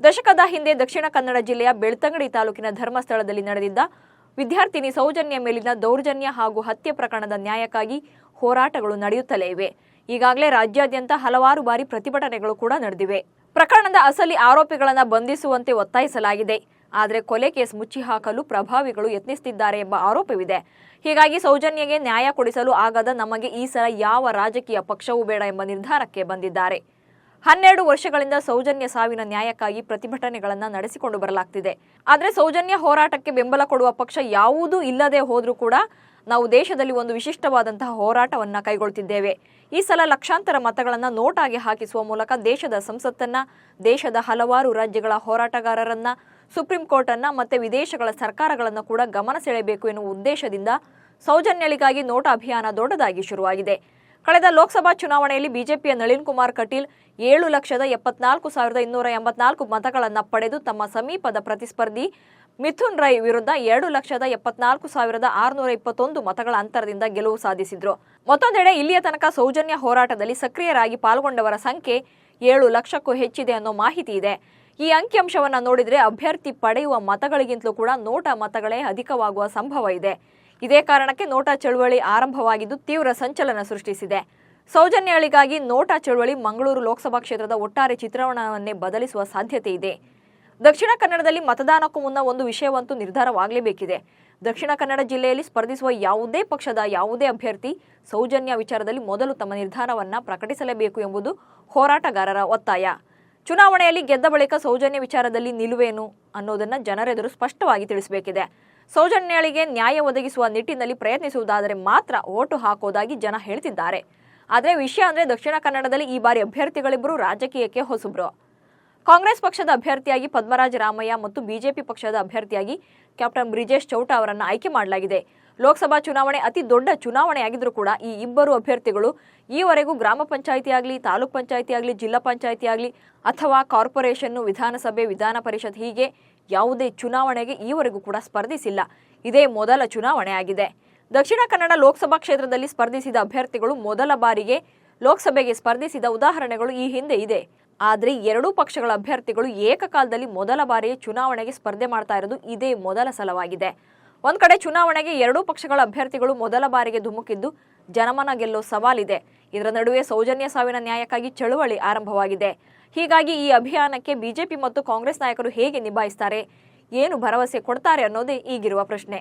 ದಶಕದ ಹಿಂದೆ ದಕ್ಷಿಣ ಕನ್ನಡ ಜಿಲ್ಲೆಯ ಬೆಳ್ತಂಗಡಿ ತಾಲೂಕಿನ ಧರ್ಮಸ್ಥಳದಲ್ಲಿ ನಡೆದಿದ್ದ ವಿದ್ಯಾರ್ಥಿನಿ ಸೌಜನ್ಯ ಮೇಲಿನ ದೌರ್ಜನ್ಯ ಹಾಗೂ ಹತ್ಯೆ ಪ್ರಕರಣದ ನ್ಯಾಯಕ್ಕಾಗಿ ಹೋರಾಟಗಳು ನಡೆಯುತ್ತಲೇ ಇವೆ. ಈಗಾಗಲೇ ರಾಜ್ಯಾದ್ಯಂತ ಹಲವಾರು ಬಾರಿ ಪ್ರತಿಭಟನೆಗಳು ಕೂಡ ನಡೆದಿವೆ. ಪ್ರಕರಣದ ಅಸಲಿ ಆರೋಪಿಗಳನ್ನು ಬಂಧಿಸುವಂತೆ ಒತ್ತಾಯಿಸಲಾಗಿದೆ. ಆದರೆ ಕೊಲೆ ಕೇಸ್ ಮುಚ್ಚಿ ಹಾಕಲು ಪ್ರಭಾವಿಗಳು ಯತ್ನಿಸುತ್ತಿದ್ದಾರೆ ಎಂಬ ಆರೋಪವಿದೆ. ಹೀಗಾಗಿ ಸೌಜನ್ಯಗೆ ನ್ಯಾಯ ಕೊಡಿಸಲು ಆಗದ ನಮಗೆ ಈ ಸಲ ಯಾವ ರಾಜಕೀಯ ಪಕ್ಷವೂ ಬೇಡ ಎಂಬ ನಿರ್ಧಾರಕ್ಕೆ ಬಂದಿದ್ದಾರೆ. ಹನ್ನೆರಡು ವರ್ಷಗಳಿಂದ ಸೌಜನ್ಯ ಸಾವಿನ ನ್ಯಾಯಕ್ಕಾಗಿ ಪ್ರತಿಭಟನೆಗಳನ್ನು ನಡೆಸಿಕೊಂಡು ಬರಲಾಗ್ತಿದೆ. ಆದರೆ ಸೌಜನ್ಯ ಹೋರಾಟಕ್ಕೆ ಬೆಂಬಲ ಕೊಡುವ ಪಕ್ಷ ಯಾವುದೂ ಇಲ್ಲದೆ ಹೋದ್ರೂ ಕೂಡ ನಾವು ದೇಶದಲ್ಲಿ ಒಂದು ವಿಶಿಷ್ಟವಾದಂತಹ ಹೋರಾಟವನ್ನ ಕೈಗೊಳ್ತಿದ್ದೇವೆ. ಈ ಸಲ ಲಕ್ಷಾಂತರ ಮತಗಳನ್ನು ನೋಟಾಗಿ ಹಾಕಿಸುವ ಮೂಲಕ ದೇಶದ ಸಂಸತ್ತನ್ನ, ದೇಶದ ಹಲವಾರು ರಾಜ್ಯಗಳ ಹೋರಾಟಗಾರರನ್ನ, ಸುಪ್ರೀಂ ಕೋರ್ಟ್ ಅನ್ನ ಮತ್ತೆ ವಿದೇಶಗಳ ಸರ್ಕಾರಗಳನ್ನು ಕೂಡ ಗಮನ ಸೆಳೆಯಬೇಕು ಎನ್ನುವ ಉದ್ದೇಶದಿಂದ ಸೌಜನ್ಯಳಿಗಾಗಿ ನೋಟ ಅಭಿಯಾನ ದೊಡ್ಡದಾಗಿ ಶುರುವಾಗಿದೆ. ಕಳೆದ ಲೋಕಸಭಾ ಚುನಾವಣೆಯಲ್ಲಿ ಬಿಜೆಪಿಯ ನಳಿನ್ ಕುಮಾರ್ ಕಟೀಲ್ ಏಳು ಲಕ್ಷದ ಎಪ್ಪತ್ನಾಲ್ಕು ಸಾವಿರದ ಇನ್ನೂರ ಎಂಬತ್ನಾಲ್ಕು ಮತಗಳನ್ನು ಪಡೆದು ತಮ್ಮ ಸಮೀಪದ ಪ್ರತಿಸ್ಪರ್ಧಿ ಮಿಥುನ್ ರೈ ವಿರುದ್ಧ ಎರಡು ಲಕ್ಷದ ಎಪ್ಪತ್ನಾಲ್ಕು ಸಾವಿರದ ಆರುನೂರ ಇಪ್ಪತ್ತೊಂದು ಮತಗಳ ಅಂತರದಿಂದ ಗೆಲುವು ಸಾಧಿಸಿದ್ರು. ಮತ್ತೊಂದೆಡೆ ಇಲ್ಲಿಯ ತನಕ ಸೌಜನ್ಯ ಹೋರಾಟದಲ್ಲಿ ಸಕ್ರಿಯರಾಗಿ ಪಾಲ್ಗೊಂಡವರ ಸಂಖ್ಯೆ ಏಳು ಲಕ್ಷಕ್ಕೂ ಹೆಚ್ಚಿದೆ ಅನ್ನೋ ಮಾಹಿತಿ ಇದೆ. ಈ ಅಂಕಿಅಂಶವನ್ನು ನೋಡಿದರೆ ಅಭ್ಯರ್ಥಿ ಪಡೆಯುವ ಮತಗಳಿಗಿಂತಲೂ ಕೂಡ ನೋಟ ಮತಗಳೇ ಅಧಿಕವಾಗುವ ಸಂಭವ ಇದೆ. ಇದೇ ಕಾರಣಕ್ಕೆ ನೋಟಾ ಚಳುವಳಿ ಆರಂಭವಾಗಿದ್ದು ತೀವ್ರ ಸಂಚಲನ ಸೃಷ್ಟಿಸಿದೆ. ಸೌಜನ್ಯಗಳಿಗಾಗಿ ನೋಟಾ ಚಳುವಳಿ ಮಂಗಳೂರು ಲೋಕಸಭಾ ಕ್ಷೇತ್ರದ ಒಟ್ಟಾರೆ ಚಿತ್ರಣವನ್ನೇ ಬದಲಿಸುವ ಸಾಧ್ಯತೆ ಇದೆ. ದಕ್ಷಿಣ ಕನ್ನಡದಲ್ಲಿ ಮತದಾನಕ್ಕೂ ಮುನ್ನ ಒಂದು ವಿಷಯವಂತೂ ನಿರ್ಧಾರವಾಗಲೇಬೇಕಿದೆ. ದಕ್ಷಿಣ ಕನ್ನಡ ಜಿಲ್ಲೆಯಲ್ಲಿ ಸ್ಪರ್ಧಿಸುವ ಯಾವುದೇ ಪಕ್ಷದ ಯಾವುದೇ ಅಭ್ಯರ್ಥಿ ಸೌಜನ್ಯ ವಿಚಾರದಲ್ಲಿ ಮೊದಲು ತಮ್ಮ ನಿರ್ಧಾರವನ್ನು ಪ್ರಕಟಿಸಲೇಬೇಕು ಎಂಬುದು ಹೋರಾಟಗಾರರ ಒತ್ತಾಯ. ಚುನಾವಣೆಯಲ್ಲಿ ಗೆದ್ದ ಬಳಿಕ ಸೌಜನ್ಯ ವಿಚಾರದಲ್ಲಿ ನಿಲುವೇನು ಅನ್ನೋದನ್ನು ಜನರೆದುರು ಸ್ಪಷ್ಟವಾಗಿ ತಿಳಿಸಬೇಕಿದೆ. ಸೌಜನ್ಯಳಿಗೆ ನ್ಯಾಯ ಒದಗಿಸುವ ನಿಟ್ಟಿನಲ್ಲಿ ಪ್ರಯತ್ನಿಸುವುದಾದರೆ ಮಾತ್ರ ಓಟು ಹಾಕೋದಾಗಿ ಜನ ಹೇಳ್ತಿದ್ದಾರೆ. ಆದರೆ ವಿಷಯ ಅಂದ್ರೆ ದಕ್ಷಿಣ ಕನ್ನಡದಲ್ಲಿ ಈ ಬಾರಿ ಅಭ್ಯರ್ಥಿಗಳಿಬ್ಬರು ರಾಜಕೀಯಕ್ಕೆ ಹೊಸಬ್ರು. ಕಾಂಗ್ರೆಸ್ ಪಕ್ಷದ ಅಭ್ಯರ್ಥಿಯಾಗಿ ಪದ್ಮರಾಜ ರಾಮಯ್ಯ ಮತ್ತು ಬಿಜೆಪಿ ಪಕ್ಷದ ಅಭ್ಯರ್ಥಿಯಾಗಿ ಕ್ಯಾಪ್ಟನ್ ಬ್ರಿಜೇಶ್ ಚೌಟ ಅವರನ್ನು ಆಯ್ಕೆ ಮಾಡಲಾಗಿದೆ. ಲೋಕಸಭಾ ಚುನಾವಣೆ ಅತಿ ದೊಡ್ಡ ಚುನಾವಣೆಯಾಗಿದ್ರೂ ಕೂಡ ಈ ಇಬ್ಬರು ಅಭ್ಯರ್ಥಿಗಳು ಈವರೆಗೂ ಗ್ರಾಮ ಪಂಚಾಯಿತಿ ಆಗಲಿ, ತಾಲೂಕ್ ಪಂಚಾಯಿತಿ ಆಗಲಿ, ಜಿಲ್ಲಾ ಪಂಚಾಯಿತಿ ಆಗಲಿ ಅಥವಾ ಕಾರ್ಪೊರೇಷನ್, ವಿಧಾನಸಭೆ, ವಿಧಾನ ಪರಿಷತ್ ಹೀಗೆ ಯಾವುದೇ ಚುನಾವಣೆಗೆ ಈವರೆಗೂ ಕೂಡ ಸ್ಪರ್ಧಿಸಿಲ್ಲ. ಇದೇ ಮೊದಲ ಚುನಾವಣೆ ಆಗಿದೆ. ದಕ್ಷಿಣ ಕನ್ನಡ ಲೋಕಸಭಾ ಕ್ಷೇತ್ರದಲ್ಲಿ ಸ್ಪರ್ಧಿಸಿದ ಅಭ್ಯರ್ಥಿಗಳು ಮೊದಲ ಬಾರಿಗೆ ಲೋಕಸಭೆಗೆ ಸ್ಪರ್ಧಿಸಿದ ಉದಾಹರಣೆಗಳು ಈ ಹಿಂದೆ ಇದೆ. ಆದರೆ ಎರಡೂ ಪಕ್ಷಗಳ ಅಭ್ಯರ್ಥಿಗಳು ಏಕಕಾಲದಲ್ಲಿ ಮೊದಲ ಬಾರಿಗೆ ಚುನಾವಣೆಗೆ ಸ್ಪರ್ಧೆ ಮಾಡ್ತಾ ಇರೋದು ಇದೇ ಮೊದಲ ಸಲವಾಗಿದೆ. ಒಂದ್ ಕಡೆ ಚುನಾವಣೆಗೆ ಎರಡೂ ಪಕ್ಷಗಳ ಅಭ್ಯರ್ಥಿಗಳು ಮೊದಲ ಬಾರಿಗೆ ಧುಮುಕಿದ್ದು ಜನಮನ ಗೆಲ್ಲೋ ಸವಾಲಿದೆ. ಇದರ ನಡುವೆ ಸೌಜನ್ಯ ಸಾವಿನ ನ್ಯಾಯಕ್ಕಾಗಿ ಚಳುವಳಿ ಆರಂಭವಾಗಿದೆ. ಹೀಗಾಗಿ ಈ ಅಭಿಯಾನಕ್ಕೆ ಬಿಜೆಪಿ ಮತ್ತು ಕಾಂಗ್ರೆಸ್ ನಾಯಕರು ಹೇಗೆ ನಿಭಾಯಿಸ್ತಾರೆ, ಏನು ಭರವಸೆ ಕೊಡ್ತಾರೆ ಅನ್ನೋದೇ ಈಗಿರುವ ಪ್ರಶ್ನೆ.